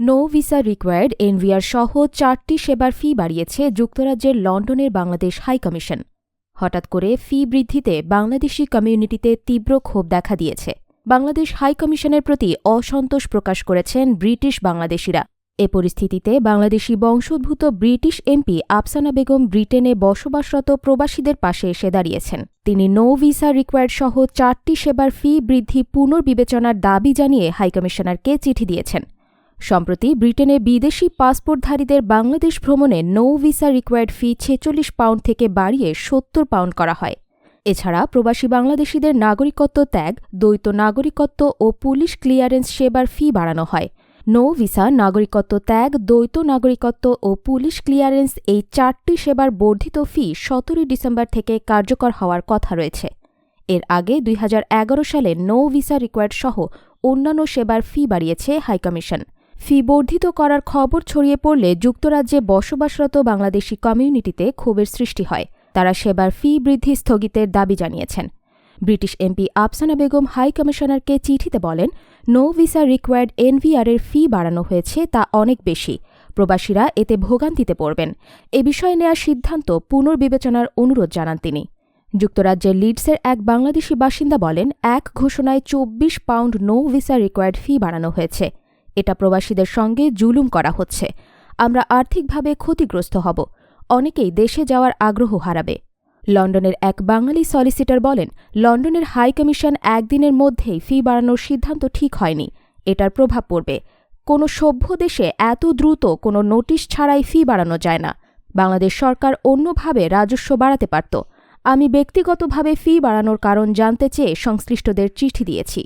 No visa required NVR সহ চারটি সেবার ফি বাড়িয়েছে যুক্তরাজ্যের লন্ডনের বাংলাদেশ হাইকমিশন হঠাৎ করে ফি বৃদ্ধিতে বাংলাদেশি কমিউনিটিতে তীব্র ক্ষোভ দেখা দিয়েছে। বাংলাদেশ হাইকমিশনের প্রতি অসন্তোষ প্রকাশ করেছেন ব্রিটিশ বাংলাদেশিরা। এ পরিস্থিতিতে বাংলাদেশি বংশোদ্ভূত ব্রিটিশ এমপি আফসানা বেগম ব্রিটেনে বসবাসরত প্রবাসীদের পাশে এসে দাঁড়িয়েছেন। তিনি নো ভিসা রিকোয়ার্ড সহ চারটি সেবার ফি বৃদ্ধি পুনর্বিবেচনার দাবি জানিয়ে হাইকমিশনারকে চিঠি দিয়েছেন। সম্প্রতি ব্রিটেনে বিদেশি পাসপোর্টধারীদের বাংলাদেশ ভ্রমণে নো ভিসা রিকোয়ার্ড ফি ছেচল্লিশ পাউন্ড থেকে বাড়িয়ে সত্তর পাউন্ড করা হয়। এছাড়া প্রবাসী বাংলাদেশিদের নাগরিকত্ব ত্যাগ, দ্বৈত নাগরিকত্ব ও পুলিশ ক্লিয়ারেন্স সেবার ফি বাড়ানো হয়। নো ভিসা, নাগরিকত্ব ত্যাগ, দ্বৈত নাগরিকত্ব ও পুলিশ ক্লিয়ারেন্স এই চারটি সেবার বর্ধিত ফি সতেরোই ডিসেম্বর থেকে কার্যকর হওয়ার কথা রয়েছে। এর আগে দুই হাজার এগারো সালে নো ভিসা রিকোয়ার্ড সহ অন্যান্য সেবার ফি বাড়িয়েছে হাইকমিশন। ফি বর্ধিত করার খবর ছড়িয়ে পড়লে যুক্তরাজ্যে বসবাসরত বাংলাদেশি কমিউনিটিতে ক্ষোভের সৃষ্টি হয়। তারা সেবার ফি বৃদ্ধি স্থগিতের দাবি জানিয়েছেন। British MP Afsana Begum high কমিশনারকে চিঠিতে বলেন, নো ভিসা রিকোয়ার্ড এনভিআরের ফি বাড়ানো হয়েছে, তা অনেক বেশি। প্রবাসীরা এতে ভোগান্তিতে পড়বেন। এ বিষয়ে নেওয়ার সিদ্ধান্ত পুনর্বিবেচনার অনুরোধ জানান তিনি। যুক্তরাজ্যের লিডসের এক বাংলাদেশি বাসিন্দা বলেন, এক ঘোষণায় চব্বিশ pound no visa required fee বাড়ানো হয়েছে। এটা প্রবাসীদের সঙ্গে জুলুম করা হচ্ছে। আমরা আর্থিকভাবে ক্ষতিগ্রস্ত হব। অনেকেই দেশে যাওয়ার আগ্রহ হারাবে। লন্ডনের এক বাঙালি সলিসিটর বলেন, লন্ডনের হাই কমিশন একদিনের মধ্যেই ফি বাড়ানোর সিদ্ধান্ত ঠিক হয়নি। এটার প্রভাব পড়বে। কোনো সভ্য দেশে এত দ্রুত কোনো নোটিশ ছাড়াই ফি বাড়ানো যায় না। বাংলাদেশ সরকার অন্যভাবে রাজস্ব বাড়াতে পারত। আমি ব্যক্তিগতভাবে ফি বাড়ানোর কারণ জানতে চেয়ে সংশ্লিষ্টদের চিঠি দিয়েছি।